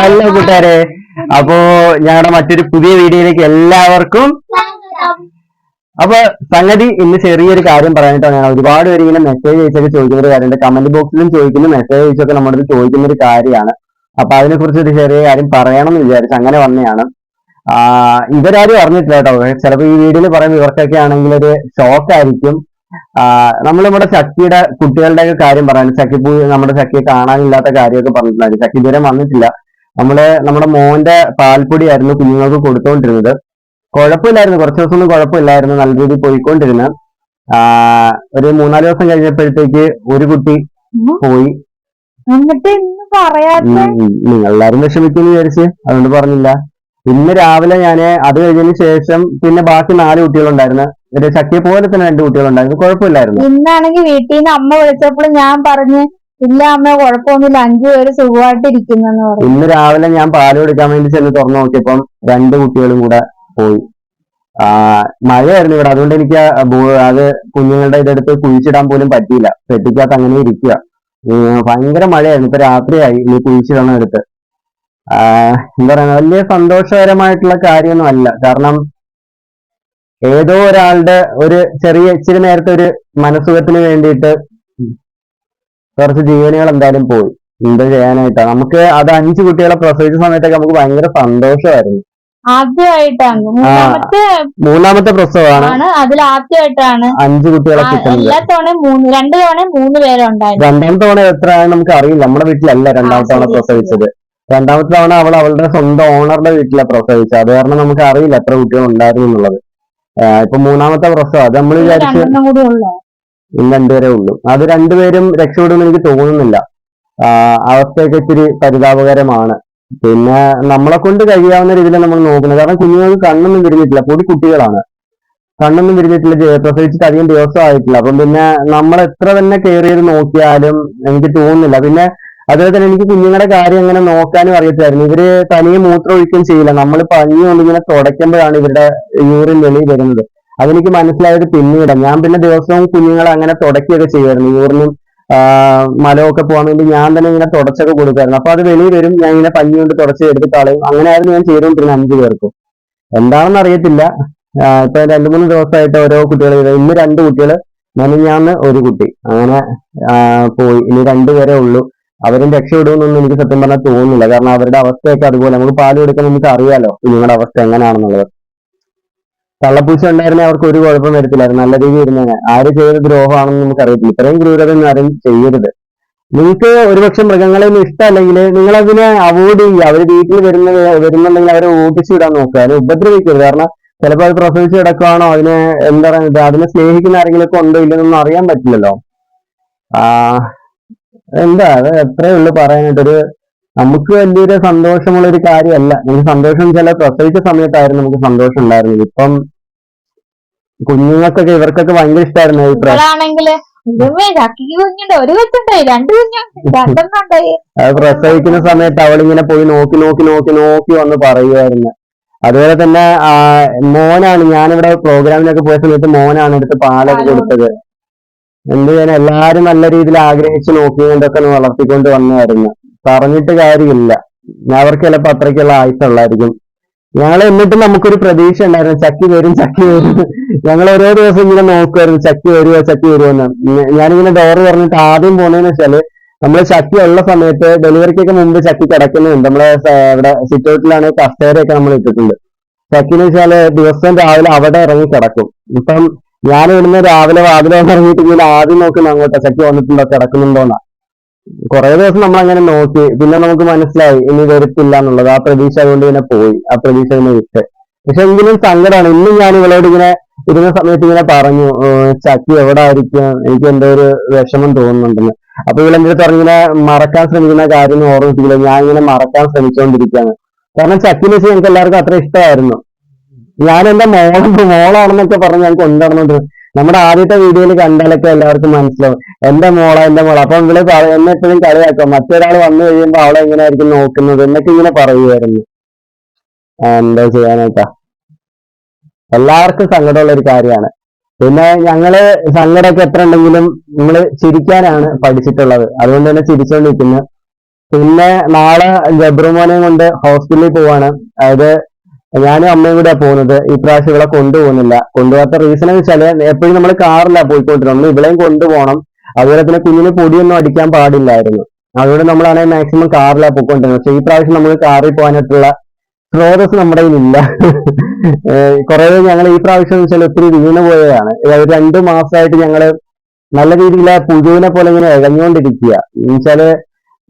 Hello കൂട്ടുകാരെ. അപ്പോ ഞങ്ങളുടെ മറ്റൊരു പുതിയ വീഡിയോയിലേക്ക് എല്ലാവർക്കും അപ്പൊ സംഗതി ഇന്ന് ചെറിയൊരു കാര്യം പറയാനിട്ടോ ഞാൻ ഒരുപാട് പേര് ഇങ്ങനെ മെസ്സേജ് അയച്ചൊക്കെ ചോദിക്കുന്ന ഒരു കാര്യമുണ്ട്. കമന്റ് ബോക്സിലും ചോദിക്കുന്ന മെസ്സേജ് അയച്ചൊക്കെ നമ്മുടെ ചോദിക്കുന്ന ഒരു കാര്യമാണ്. അപ്പൊ അതിനെ കുറിച്ച് ഒരു ചെറിയ കാര്യം പറയണം എന്ന് വിചാരിച്ചു അങ്ങനെ വന്നെയാണ്. ഇവരാരും അറിഞ്ഞിട്ടില്ല കേട്ടോ. ചിലപ്പോ ഈ വീഡിയോയിൽ പറയുമ്പോൾ ഇവർക്കൊക്കെ ആണെങ്കിൽ ഒരു ഷോക്ക് ആയിരിക്കും. നമ്മൾ നമ്മുടെ ചക്കിയുടെ കുട്ടികളുടെ ഒക്കെ കാര്യം പറയാൻ ചക്കി നമ്മുടെ ചക്കിയെ കാണാനില്ലാത്ത കാര്യമൊക്കെ പറഞ്ഞിട്ടുണ്ടായിരുന്നു. ചക്കി ഇതുവരെ വന്നിട്ടില്ല. നമ്മൾ നമ്മുടെ മോന്റെ പാൽപ്പൊടിയായിരുന്നു കുഞ്ഞുങ്ങൾക്ക് കൊടുത്തോണ്ടിരുന്നത്. കുഴപ്പമില്ലായിരുന്നു. കുറച്ച് ദിവസമൊന്നും കുഴപ്പമില്ലായിരുന്നു. നല്ല രീതിയിൽ പോയിക്കൊണ്ടിരുന്നു. ആ ഒരു മൂന്നാൽ ദിവസം കഴിഞ്ഞപ്പോഴത്തേക്ക് ഒരു കുട്ടി പോയി. എന്നിട്ട് എല്ലാരും വിഷമിക്കും ഉം, നിങ്ങളെല്ലാരും വിഷമിക്കുന്നു വിചാരിച്ച് അതുകൊണ്ട് പറഞ്ഞില്ല. ഇന്ന് രാവിലെ ഞാൻ അത് കഴിഞ്ഞതിന് ശേഷം പിന്നെ ബാക്കി നാല് കുട്ടികളുണ്ടായിരുന്നു. ഒരു ചക്കിയെ പോലെ തന്നെ രണ്ട് കുട്ടികളുണ്ടായിരുന്നു. കുഴപ്പമില്ലായിരുന്നു. ഇന്നാണെങ്കിൽ വീട്ടിൽ നിന്ന് അമ്മ വിളിച്ചപ്പോൾ ഞാൻ പറഞ്ഞു ഇല്ല അമ്മ കുഴപ്പമൊന്നുമില്ല. അഞ്ചു പേര് സുഖമായിട്ട് ഇരിക്കുന്നെന്ന് പറഞ്ഞു. ഇന്ന് രാവിലെ ഞാൻ പാൽ കൊടുക്കാൻ വേണ്ടി ചെന്ന് തുറന്നു നോക്കിയപ്പം രണ്ട് കുട്ടികളും കൂടെ പോയി. ആ മഴയായിരുന്നു ഇവിടെ. അതുകൊണ്ട് എനിക്ക് ആ അത് കുഞ്ഞുങ്ങളുടെ ഇതെടുത്ത് കുഴിച്ചിടാൻ പോലും പറ്റിയില്ല. പെട്ടിക്കകത്ത് അങ്ങനെ ഇരിക്കുക. ഭയങ്കര മഴയായിരുന്നു. ഇപ്പൊ രാത്രിയായി. ഇനി കുഴിച്ചിടണം എടുത്ത്. ആ, എന്താ പറയുക വലിയ സന്തോഷകരമായിട്ടുള്ള കാര്യമൊന്നും അല്ല. കാരണം ഏതോ ഒരാളുടെ ഒരു ചെറിയ ഇച്ചിരി നേരത്തെ ഒരു മനസുഖത്തിന് വേണ്ടിയിട്ട് കുറച്ച് ജീവനുകൾ എന്തായാലും പോയി. എന്താ ചെയ്യാനായിട്ടാ? നമുക്ക് അത് അഞ്ച് കുട്ടികളെ പ്രസവിച്ച സമയത്തൊക്കെ നമുക്ക് ഭയങ്കര സന്തോഷമായിരുന്നു. ആദ്യമായിട്ടാണ്. മൂന്നാമത്തെ മൂന്നാമത്തെ പ്രസവമാണ്. അതിൽ ആദ്യമായിട്ടാണ്. അഞ്ച് കുട്ടികളെ എല്ലാ തവണയും മൂന്ന് രണ്ട് തവണ മൂന്ന് പേരുണ്ടായിരുന്നു. രണ്ടാമത്തെ തവണ എത്ര നമുക്ക് അറിയില്ല നമ്മുടെ വീട്ടിലല്ല രണ്ടാമത്തെ തവണ പ്രസവിച്ചത്. രണ്ടാമത്തെ തവണ അവൾ അവളുടെ സ്വന്തം ഓണറുടെ വീട്ടിലെ പ്രസവിച്ചത്. അത് കാരണം നമുക്ക് അറിയില്ല എത്ര കുട്ടികൾ ഉണ്ടായിരുന്നു എന്നുള്ളത്. ഇപ്പൊ മൂന്നാമത്തെ പ്രസവം. അത് നമ്മൾ വിചാരിച്ച് ഇന്ന് രണ്ടുപേരേ ഉള്ളൂ. അത് രണ്ടുപേരും രക്ഷപ്പെടുമെന്ന് എനിക്ക് തോന്നുന്നില്ല. അവസ്ഥയൊക്കെ ഇച്ചിരി പരിതാപകരമാണ്. പിന്നെ നമ്മളെ കൊണ്ട് കഴിയാവുന്ന രീതിയിൽ നമ്മൾ നോക്കുന്നത്. കാരണം കുഞ്ഞുങ്ങൾക്ക് കണ്ണൊന്നും വിരിഞ്ഞിട്ടില്ല പൊടി കുട്ടികളാണ്. കണ്ണൊന്നും വിരിഞ്ഞിട്ടില്ല പ്രസവിച്ചിട്ട് അധികം ദിവസം ആയിട്ടില്ല. അപ്പം പിന്നെ നമ്മൾ എത്ര തന്നെ കെയർ ചെയ്ത് നോക്കിയാലും എനിക്ക് തോന്നുന്നില്ല. പിന്നെ അതുപോലെ തന്നെ എനിക്ക് കുഞ്ഞുങ്ങളുടെ കാര്യം അങ്ങനെ നോക്കാനും അറിയത്തില്ലായിരുന്നു. ഇവർ തനിയെ മൂത്രം ഒഴിക്കുകയും ചെയ്യില്ല. നമ്മൾ പഞ്ഞി കൊണ്ട് ഇങ്ങനെ തുടയ്ക്കുമ്പോഴാണ് ഇവരുടെ യൂറിൻ വെളിയിൽ വരുന്നത്. അതെനിക്ക് മനസ്സിലായത് പിന്നീട്. ഞാൻ പിന്നെ ദിവസവും കുഞ്ഞുങ്ങളെ അങ്ങനെ തുടക്കുകയൊക്കെ ചെയ്യുമായിരുന്നു. യൂറിനും മലമൊക്കെ പോകാൻ വേണ്ടി ഞാൻ തന്നെ ഇങ്ങനെ തുടച്ചൊക്കെ കൊടുക്കായിരുന്നു അപ്പൊ അത് വെളിയിൽ വരും. ഞാൻ ഇങ്ങനെ പഞ്ഞി കൊണ്ട് തുടച്ച് എടുത്ത് കളയും. അങ്ങനെയായിരുന്നു ഞാൻ ചെയ്തുകൊണ്ടിരുന്നത് അഞ്ചു പേർക്കും. എന്താണെന്ന് അറിയത്തില്ല. ഇപ്പൊ രണ്ടു മൂന്ന് ദിവസമായിട്ട് ഓരോ കുട്ടികൾ ഇന്ന് രണ്ട് കുട്ടികൾ മെനഞ്ഞാന്ന് ഒരു കുട്ടി. അങ്ങനെ പോയി. ഇനി രണ്ടുപേരെ ഉള്ളൂ. അവരും രക്ഷപ്പെടുമെന്നൊന്നും എനിക്ക് സത്യം പറഞ്ഞാൽ തോന്നുന്നില്ല. കാരണം അവരുടെ അവസ്ഥയൊക്കെ അതുപോലെ. നമുക്ക് പാൽ കൊടുക്കാൻ നമുക്ക് അറിയാലോ കുഞ്ഞുങ്ങളുടെ അവസ്ഥ എങ്ങനെയാണെന്നുള്ളത് കള്ളപ്പൂച്ച ഉണ്ടായിരുന്നെ അവർക്ക് ഒരു കുഴപ്പം വരത്തില്ലായിരുന്നു നല്ല രീതിയിൽ ഇരുന്നേനെ. ആര് ചെയ്ത ദ്രോഹമാണെന്ന് നമുക്ക് അറിയത്തില്ല ഇത്രയും ക്രൂരത ഒന്നും ആരും ചെയ്യരുത്. നിങ്ങൾക്ക് ഒരുപക്ഷെ മൃഗങ്ങളെ ഒന്നും ഇഷ്ടമല്ലെങ്കിൽ നിങ്ങൾ അതിനെ അവോയ്ഡ് ചെയ്യുക. അവർ വീട്ടിൽ വരുന്ന വരുന്നുണ്ടെങ്കിൽ അവരെ ഓട്ടിച്ചു വിടാൻ നോക്കുക. അതിനെ ഉപദ്രവിക്കരുത്. കാരണം ചിലപ്പോൾ അത് പ്രസവിച്ച് കിടക്കുകയാണോ അതിനെ എന്താ പറയുക അതിനെ സ്നേഹിക്കുന്ന ആരെങ്കിലും ഉണ്ടോ ഇല്ലെന്നൊന്നും അറിയാൻ പറ്റില്ലല്ലോ. എന്താ? അത് എത്രയേ ഉള്ളൂ പറയാനായിട്ടൊരു നമുക്ക് വലിയൊരു സന്തോഷമുള്ള ഒരു കാര്യമല്ല. നമുക്ക് സന്തോഷം ചില പ്രസവിച്ച സമയത്തായിരുന്നു നമുക്ക് സന്തോഷം ഉണ്ടായിരുന്നത് ഇപ്പം കുഞ്ഞുങ്ങൾക്കൊക്കെ ഇവർക്കൊക്കെ ഭയങ്കര ഇഷ്ടമായിരുന്നു ഈ പ്രസവിക്കുന്ന സമയത്ത് അവളിങ്ങനെ പോയി നോക്കി നോക്കി നോക്കി നോക്കി വന്ന് പറയുമായിരുന്നു അതുപോലെ തന്നെ മോനാണ്. ഞാനിവിടെ പ്രോഗ്രാമിനൊക്കെ പോയ സമയത്ത് മോനാണ് എടുത്ത് പാലൊക്കെ പാൽ. കൊടുത്തത്. എന്ത് ചെയ്യാൻ എല്ലാരും നല്ല രീതിയിൽ ആഗ്രഹിച്ച് നോക്കിക്കൊണ്ടൊക്കെ വളർത്തിക്കൊണ്ട് വന്നായിരുന്നു പറഞ്ഞിട്ട് കാര്യമില്ല. അവർക്ക് ചിലപ്പോ അത്രയ്ക്കുള്ള ആയുസുള്ളായിരിക്കും ഞങ്ങൾ എന്നിട്ട് നമുക്കൊരു പ്രതീക്ഷ ഉണ്ടായിരുന്നു. ചക്കി വരും ചക്കി വരും. ഞങ്ങൾ ഓരോ ദിവസം ഇങ്ങനെ നോക്കുമായിരുന്നു ചക്കി വരുമോ ചക്കി വരുമോ എന്ന്. ഞാനിങ്ങനെ ഡോറ് പറഞ്ഞിട്ട് ആദ്യം പോണേന്ന് വെച്ചാൽ നമ്മൾ ചക്കി ഉള്ള സമയത്ത് ഡെലിവറിക്കൊക്കെ മുമ്പ് ചക്കി കിടക്കുന്നുണ്ട്. നമ്മളെ ഇവിടെ സിറ്റ് ഔട്ടിലാണ് കസേരയൊക്കെ നമ്മൾ ഇട്ടിട്ടുണ്ട്. ചക്കി എന്ന് വെച്ചാൽ ദിവസം രാവിലെ അവിടെ ഇറങ്ങി കിടക്കും. ഇപ്പം ഞാൻ ഇവിടുന്ന് രാവിലെ വാതിൽ ഇറങ്ങിയിട്ട് ഇങ്ങനെ ആദ്യം നോക്കുന്ന അങ്ങോട്ടാ ചക്കി വന്നിട്ടുണ്ടോ കിടക്കുന്നുണ്ടോന്നാ. കുറെ ദിവസം നമ്മൾ അങ്ങനെ നോക്കി. പിന്നെ നമുക്ക് മനസ്സിലായി ഇനി വരത്തില്ല എന്നുള്ളത്. ആ പ്രതീക്ഷ അതുകൊണ്ട് ഇങ്ങനെ പോയി. ആ പ്രതീക്ഷ ഇങ്ങനെ വിട്ട്. പക്ഷെ എങ്കിലും സങ്കടമാണ് ഇന്നും ഞാൻ ഇവളോട് ഇങ്ങനെ ഇരുന്ന സമയത്ത് ഇങ്ങനെ പറഞ്ഞു "ഏഹ് ചക്കി എവിടെ ആയിരിക്കും എനിക്ക് എന്തോ ഒരു വിഷമം തോന്നുന്നുണ്ടെന്ന്. അപ്പൊ ഇവളെന്റെ പറഞ്ഞിങ്ങനെ മറക്കാൻ ശ്രമിക്കുന്ന കാര്യം ഓർമ്മിപ്പിക്കില്ല ഞാൻ ഇങ്ങനെ മറക്കാൻ ശ്രമിച്ചുകൊണ്ടിരിക്കുകയാണ് കാരണം ചക്കിനെ വെച്ച് ഞങ്ങൾക്ക് എല്ലാവർക്കും അത്ര ഇഷ്ടമായിരുന്നു. ഞാൻ എന്റെ മോള മോളാണെന്നൊക്കെ പറഞ്ഞ് ഞങ്ങൾക്ക് കൊണ്ടുവന്നിട്ടുണ്ട് നമ്മുടെ ആദ്യത്തെ വീഡിയോയിൽ കണ്ടാലൊക്കെ എല്ലാവർക്കും മനസ്സിലാവും. എന്റെ മോളെ എന്റെ മോള. അപ്പൊ ഇവൾ എന്നെ എപ്പോഴും കളിയാക്കും. മറ്റൊരാൾ വന്നു കഴിയുമ്പോ അവളെ എങ്ങനെയായിരിക്കും നോക്കുന്നത് എന്നൊക്കെ ഇങ്ങനെ പറയുമായിരുന്നു എന്താ ചെയ്യാനായിട്ടാ? എല്ലാവർക്കും സങ്കടമുള്ള ഒരു കാര്യമാണ്. പിന്നെ ഞങ്ങൾ സങ്കടമൊക്കെ എത്ര ഉണ്ടെങ്കിലും നമ്മൾ ചിരിക്കാനാണ് പഠിച്ചിട്ടുള്ളത്. അതുകൊണ്ട് തന്നെ ചിരിച്ചോണ്ടിരിക്കുന്നു. പിന്നെ നാളെ ജബ്രുമോനെയും കൊണ്ട് ഹോസ്പിറ്റലിൽ പോവാണ്. അതായത് ഞാനും അമ്മയും കൂടെ പോകുന്നത്. ഈ പ്രാവശ്യം ഇവിടെ കൊണ്ടുപോകുന്നില്ല. കൊണ്ടുപോകാത്ത റീസൺ എന്ന് വെച്ചാൽ എപ്പോഴും നമ്മൾ കാറിലാണ് പോയിക്കൊണ്ടിരുന്നത്. നമ്മൾ ഇവിടെയും കൊണ്ടുപോകണം. അതുപോലെ തന്നെ കുഞ്ഞിന് പൊടിയൊന്നും അടിക്കാൻ പാടില്ലായിരുന്നു. അതുകൊണ്ട് നമ്മളാണെങ്കിൽ മാക്സിമം കാറിലാണ് പോയിക്കൊണ്ടിരുന്നത്. പക്ഷെ ഈ പ്രാവശ്യം നമ്മൾ കാറിൽ പോകാനായിട്ടുള്ള സ്രോതസ് നമ്മുടെ കയ്യിലില്ല. കുറെ ഞങ്ങൾ ഈ പ്രാവശ്യം എന്ന് വെച്ചാൽ ഒത്തിരി വീണ് പോയതാണ്. രണ്ടു മാസമായിട്ട് ഞങ്ങൾ നല്ല രീതിയിൽ ആ പുഴുവിനെ പോലെ ഇങ്ങനെ ഇഴഞ്ഞുകൊണ്ടിരിക്കുക എന്ന് വെച്ചാൽ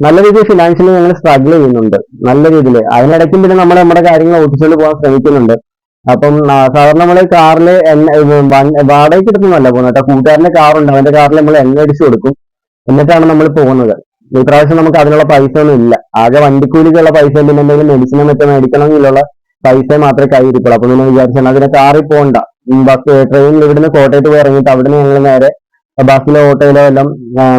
നല്ല രീതിയിൽ ഫിനാൻഷ്യലി ഞങ്ങൾ സ്ട്രഗിൾ ചെയ്യുന്നുണ്ട്. നല്ല രീതിയിൽ. അതിനിടയ്ക്കും പിന്നെ നമ്മൾ നമ്മുടെ കാര്യങ്ങൾ ഓഫീസുകളിൽ പോകാൻ ശ്രമിക്കുന്നുണ്ട്. അപ്പം സാധാരണ നമ്മൾ കാറിൽ എണ്ണ വാടകയ്ക്ക് എടുക്കുന്നതല്ല പോകുന്നത് കേട്ടോ. കൂട്ടുകാരന്റെ കാറുണ്ട്. അവന്റെ കാറിൽ നമ്മൾ എണ്ണ അടിച്ചു കൊടുക്കും. എന്നിട്ടാണ് നമ്മൾ പോകുന്നത്. ഈ പ്രാവശ്യം നമുക്ക് അതിനുള്ള പൈസ ഒന്നും ഇല്ല. ആകെ വണ്ടിക്കൂലിക്കുള്ള പൈസ പിന്നെ എന്തെങ്കിലും മെഡിസിനും മറ്റും മേടിക്കണമെങ്കിലുള്ള പൈസ മാത്രമേ കയ്യിരിക്കുള്ളൂ അപ്പൊ നിങ്ങൾ വിചാരിച്ചാൽ അതിനെ കാറിൽ പോകണ്ട. ബസ് ട്രെയിനിൽ ഇവിടുന്ന് കോട്ടയത്ത് പോയി ഇറങ്ങിയിട്ട് അവിടുന്ന് ഞങ്ങൾ നേരെ ബസ്സിലോ ഓട്ടോയിലോ എല്ലാം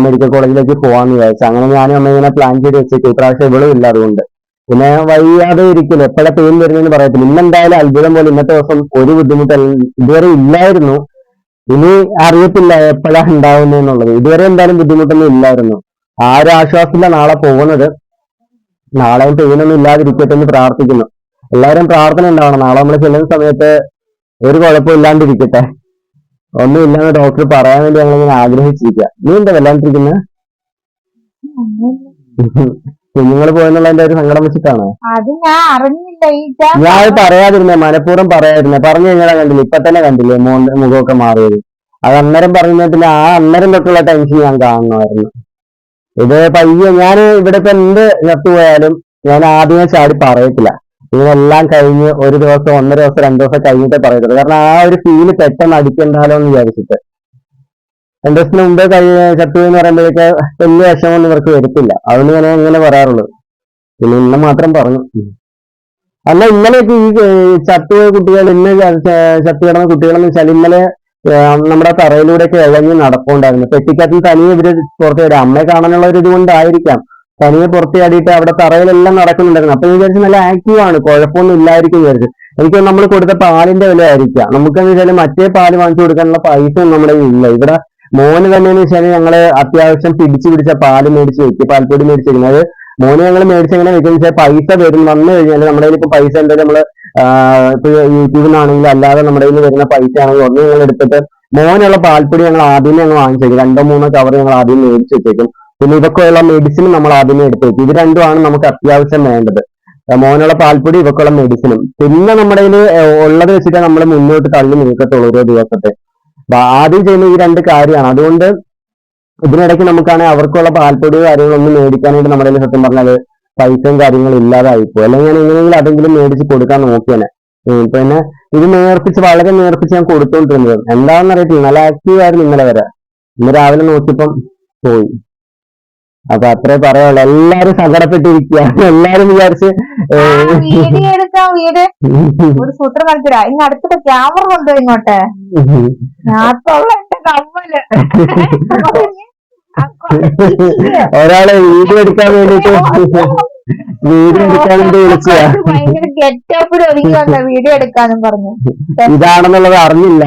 മെഡിക്കൽ കോളേജിലേക്ക് പോകാമെന്ന് വിചാരിച്ചു. അങ്ങനെ ഞാനും അമ്മ ഇങ്ങനെ പ്ലാൻ ചെയ്ത് വെച്ചിട്ട് ഇപ്രാവശ്യം ഇവളും ഇല്ല അതുകൊണ്ട്. പിന്നെ വയ്യാതെ ഇരിക്കില്ല എപ്പോഴാ പെയിൻ വരുന്നതെന്ന് പറയത്തില്ല. ഇന്നെന്തായാലും അത്ഭുതം പോലെ ഇന്നത്തെ ദിവസം ഒരു ബുദ്ധിമുട്ടല്ല ഇതുവരെ ഇല്ലായിരുന്നു. ഇനി അറിയത്തില്ല എപ്പോഴാ ഉണ്ടാവുന്നതെന്നുള്ളത് ഇതുവരെ എന്തായാലും ബുദ്ധിമുട്ടൊന്നും ഇല്ലായിരുന്നു. ആ ഒരു ആശ്വാസത്തില നാളെ പോകുന്നത്. നാളെ പെയിനൊന്നും ഇല്ലാതിരിക്കട്ടെ എന്ന് പ്രാർത്ഥിക്കുന്നു. എല്ലാവരും പ്രാർത്ഥന ഉണ്ടാവണം. നാളെ നമ്മൾ ചെല്ലുന്ന സമയത്ത് ഒരു കുഴപ്പം ഇല്ലാണ്ടിരിക്കട്ടെ ഒന്നും ഇല്ലാന്ന് ഡോക്ടർ പറയാൻ വേണ്ടി ഞങ്ങൾ ഇങ്ങനെ ആഗ്രഹിച്ചിരിക്കുക നീ എന്താ വല്ലാണ്ടിരിക്കുന്നത് കുഞ്ഞുങ്ങൾ പോയെന്നുള്ള എന്റെ ഒരു സങ്കടം വെച്ചിട്ടാണ്? ഞാൻ പറയാതിരുന്നേ മനഃപൂർവം പറയാതിരുന്നേ. പറഞ്ഞു കഴിഞ്ഞാൽ കണ്ടില്ല ഇപ്പൊ തന്നെ കണ്ടില്ലേ മോന്റെ മുഖമൊക്കെ മാറിയത്. അത് അന്നേരം പിന്നെ ആ അന്നേരം തൊട്ടുള്ള ടെൻഷൻ ഞാൻ കാണുമായിരുന്നു. ഇത് പയ്യെ ഞാൻ ഇവിടെ ഇപ്പൊ എന്ത് ചത്തുപോയാലും ഞാൻ ആദ്യമേ ചാടി പറയത്തില്ല. ഇതിനെല്ലാം കഴിഞ്ഞ് ഒരു ദിവസം ഒന്നര ദിവസം രണ്ടു ദിവസം കഴിഞ്ഞിട്ടേ പറയത്തുള്ളൂ. കാരണം ആ ഒരു ഫീൽ പെട്ടെന്ന് അടിക്കണ്ടാലോ എന്ന് വിചാരിച്ചിട്ട്. രണ്ടു ദിവസത്തിന് മുമ്പേ കഴി ചട്ടു എന്ന് പറയുമ്പോഴേക്ക് വലിയ വിഷമമൊന്നും ഇവർക്ക് വരത്തില്ല. അതുകൊണ്ട് ഞാൻ ഇങ്ങനെ പറയാറുള്ളൂ. പിന്നെ ഇന്ന് മാത്രം പറഞ്ഞു. അല്ല ഇന്നലെയൊക്കെ ഈ ചട്ടു കുട്ടികൾ ഇന്ന് ചട്ടു കിടന്ന കുട്ടികളെന്ന് വെച്ചാൽ ഇന്നലെ നമ്മുടെ നമ്മുടെ തറയിലൂടെയൊക്കെ ഇഴഞ്ഞ് നടപ്പുണ്ടായിരുന്നു. പെട്ടിക്കത്തിൽ തനിയെ ഇവർ പുറത്തു വരാം. അമ്മയെ കാണാനുള്ള ഒരു ഇത് കൊണ്ടായിരിക്കാം തനിയെ പുറത്ത് ചാടിയിട്ട് അവിടെ തറയിലെല്ലാം നടക്കുന്നുണ്ടായിരുന്നു. അപ്പൊ വിചാരിച്ചു നല്ല ആക്റ്റീവ് ആണ് കുഴപ്പമൊന്നും ഇല്ലായിരിക്കും വിചാരിച്ചു. എനിക്ക് നമ്മൾ കൊടുത്ത പാലിന്റെ വില ആയിരിക്കാം. നമുക്കെന്ന് വെച്ചാൽ മറ്റേ പാൽ വാങ്ങിച്ചു കൊടുക്കാനുള്ള പൈസ നമ്മുടെ ഇല്ല ഇവിടെ മോന് തന്നെയെന്ന് വെച്ചാൽ ഞങ്ങൾ അത്യാവശ്യം പിടിച്ചു പിടിച്ച പാൽ മേടിച്ച് വെക്കും പാൽപ്പൊടി മേടിച്ച് വെക്കുന്നത് മോന് ഞങ്ങൾ മേടിച്ച് എങ്ങനെ വെക്കുന്ന വെച്ചാൽ പൈസ വരും വന്നു കഴിഞ്ഞാൽ നമ്മുടെ കയ്യിൽ ഇപ്പൊ പൈസ എന്തായാലും നമ്മൾ ഇപ്പൊ യൂട്യൂബിൽ നിന്നാണെങ്കിലും അല്ലാതെ നമ്മുടെ കയ്യിൽ വരുന്ന പൈസ ആണെങ്കിൽ ഒന്ന് ഞങ്ങൾ എടുത്തിട്ട് മോനുള്ള പാൽപ്പൊടി ഞങ്ങൾ ആദ്യമേ ഞങ്ങൾ വാങ്ങിച്ചു വെക്കും. രണ്ടോ മൂന്നോ കവർ ഞങ്ങൾ ആദ്യം മേടിച്ച് വെച്ചേക്കും. പിന്നെ ഇവക്കുള്ള മെഡിസിൻ നമ്മൾ ആദ്യമേ എടുത്തു വെക്കും ഇത് രണ്ടുമാണ് നമുക്ക് അത്യാവശ്യം വേണ്ടത്. മോനുള്ള പാൽപ്പൊടി ഇവക്കുള്ള മെഡിസിനും പിന്നെ നമ്മുടെ ഉള്ളത് വെച്ചിട്ട് നമ്മൾ മുന്നോട്ട് തള്ളി നീക്കത്തുള്ളൂ ഓരോ ദിവസത്തെ. ആദ്യം ചെയ്യുന്ന ഈ രണ്ട് കാര്യമാണ്. അതുകൊണ്ട് ഇതിനിടയ്ക്ക് നമുക്കാണെങ്കിൽ അവർക്കുള്ള പാൽപ്പൊടി കാര്യങ്ങളൊന്നും മേടിക്കാനായിട്ട് നമ്മുടെ സത്യം പറഞ്ഞാൽ പൈസയും കാര്യങ്ങളും ഇല്ലാതായിപ്പോ അല്ലെങ്കിൽ ഞാൻ എങ്ങനെയെങ്കിലും അതെങ്കിലും മേടിച്ച് കൊടുക്കാൻ നോക്കിയാണ്. പിന്നെ ഇത് നേർപ്പിച്ച് വളരെ നേർപ്പിച്ച് ഞാൻ കൊടുത്തോണ്ടിരുന്നത്. എന്താണെന്ന് അറിയത്തില്ല നല്ല ആക്റ്റീവ് ആയിരുന്നു ഇന്നലെ വരെ. ഇന്ന് രാവിലെ നോക്കിയപ്പം പോയി. അപ്പൊ അത്രേ പറയുള്ളൂ. എല്ലാരും സങ്കടപ്പെട്ടിരിക്കുക എല്ലാരും വിചാരിച്ച് വീഡിയോ എടുക്കാം വീട്. ഒരു സൂത്രം ഇനി ക്യാമറ കൊണ്ടുപോയി ഇങ്ങോട്ട്. ഒരാളെ വീഡിയോ എടുക്കാൻ വേണ്ടിട്ട് വീഡിയോ എടുക്കാൻ വേണ്ടി വിളിച്ചതാ? ഭയങ്കര ഗെറ്റപ്പിൽ ഒതുങ്ങി വന്ന വീഡിയോ എടുക്കാനും പറഞ്ഞു. ഇതാണെന്നുള്ളത് അറിഞ്ഞില്ല.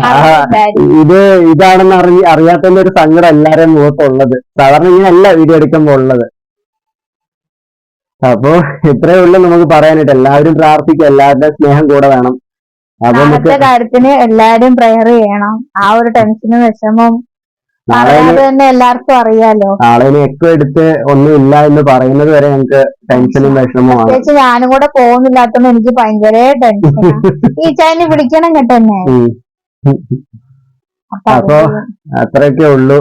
ഇത് ഇതാണെന്ന് അറിഞ്ഞ അറിയാത്തതിന്റെ ഒരു സങ്കടം എല്ലാരെയും മുഖത്തുള്ളത്. സാധാരണ ഇങ്ങനെയല്ല വീഡിയോ എടുക്കുമ്പോൾ ഉള്ളത്. അപ്പോ ഇത്രയേ ഉള്ളൂ നമുക്ക് പറയാനായിട്ട്. എല്ലാവരും പ്രാർത്ഥിക്കും എല്ലാവരുടെ സ്നേഹം കൂടെ വേണം. അപ്പൊ കാര്യത്തിന് എല്ലാരും പ്രയർ ചെയ്യണം. ആ ഒരു ടെൻഷനും വിഷമവും പറയാതെ തന്നെ എല്ലാവർക്കും അറിയാലോ. നാളെ ഇനി എക്കോ എടുത്ത് ഒന്നും ഇല്ല എന്ന് പറയുന്നത് വരെ ഞങ്ങൾക്ക് ടെൻഷനും വിഷമവുമാണ് ചേച്ചി ഞാനും കൂടെ പോകുന്നില്ലാത്തോണ്ട് എനിക്ക് ഭയങ്കര ടെൻഷനാ. ഈ ചൈന പിടിക്കണം കേട്ടോ എന്നെ ഉം. അപ്പൊ അത്രയൊക്കെ ഉള്ളൂ.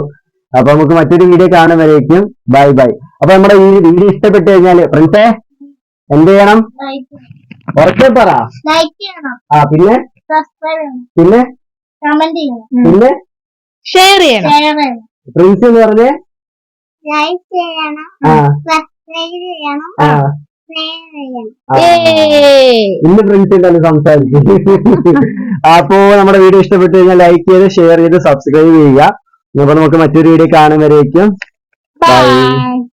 അപ്പൊ നമുക്ക് മറ്റൊരു വീഡിയോ കാണാൻ വരേക്കും ബൈ ബൈ. അപ്പൊ നമ്മുടെ ഈ വീഡിയോ ഇഷ്ടപ്പെട്ടു കഴിഞ്ഞാൽ ഫ്രണ്ട്സേ എന്ത് ചെയ്യണം? ഉറക്കെ പറ. ആ പിന്നെ? പിന്നെ? കമന്റ് ചെയ്യണം. പിന്നെ? ഷെയർ ചെയ്യണം. ഷെയർ ചെയ്യണം. പ്രിൻസ് എന്ന് പറഞ്ഞേ? ലൈക്ക് ചെയ്യണം. സബ്സ്ക്രൈബ് ചെയ്യണം. ഇന്ന് പ്രിൻസ് തന്നെ സംസാരിക്കും. അപ്പോ നമ്മുടെ വീഡിയോ ഇഷ്ടപ്പെട്ടു കഴിഞ്ഞാൽ ലൈക്ക് ചെയ്ത് ഷെയർ ചെയ്ത് സബ്സ്ക്രൈബ് ചെയ്യുക. അപ്പൊ നമുക്ക് മറ്റൊരു വീഡിയോ കാണുമ്പോഴേക്കും ബൈ